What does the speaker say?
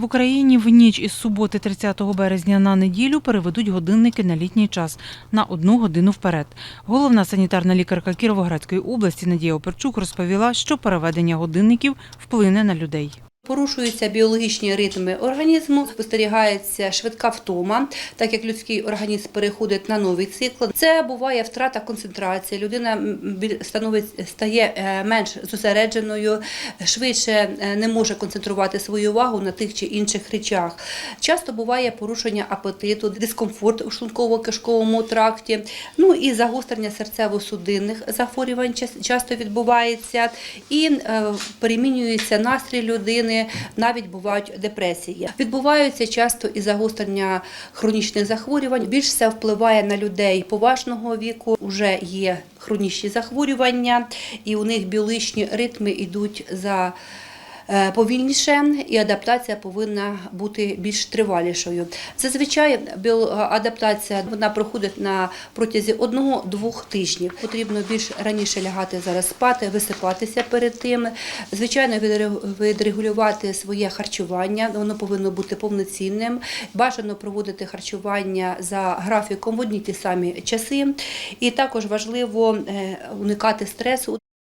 В Україні в ніч із суботи 30 березня на неділю переведуть годинники на літній час на одну годину вперед. Головна санітарна лікарка Кіровоградської області Надія Оперчук розповіла, що переведення годинників вплине на людей. Порушуються біологічні ритми організму, спостерігається швидка втома, так як людський організм переходить на новий цикл. Це буває втрата концентрації. Людина стає е, менш зосередженою, швидше е, не може концентрувати свою увагу на тих чи інших речах. Часто буває порушення апетиту, дискомфорт у шлунково-кишковому тракті. Ну і загострення серцево-судинних захворювань часто відбувається, і е, перемінюється настрій людини, навіть бувають депресії. Відбуваються часто і загострення хронічних захворювань. Більш все впливає на людей поважного віку. Уже є хронічні захворювання, і у них біологічні ритми йдуть за. Е, Повільніше і адаптація повинна бути більш тривалішою. Зазвичай біоадаптація вона проходить на протязі одного-двох тижнів. Потрібно більш раніше лягати зараз спати, висипатися перед тим. Звичайно, відре- відрегулювати своє харчування. Воно повинно бути повноцінним. Бажано проводити харчування за графіком в одні ті самі часи. І також важливо е, уникати стресу.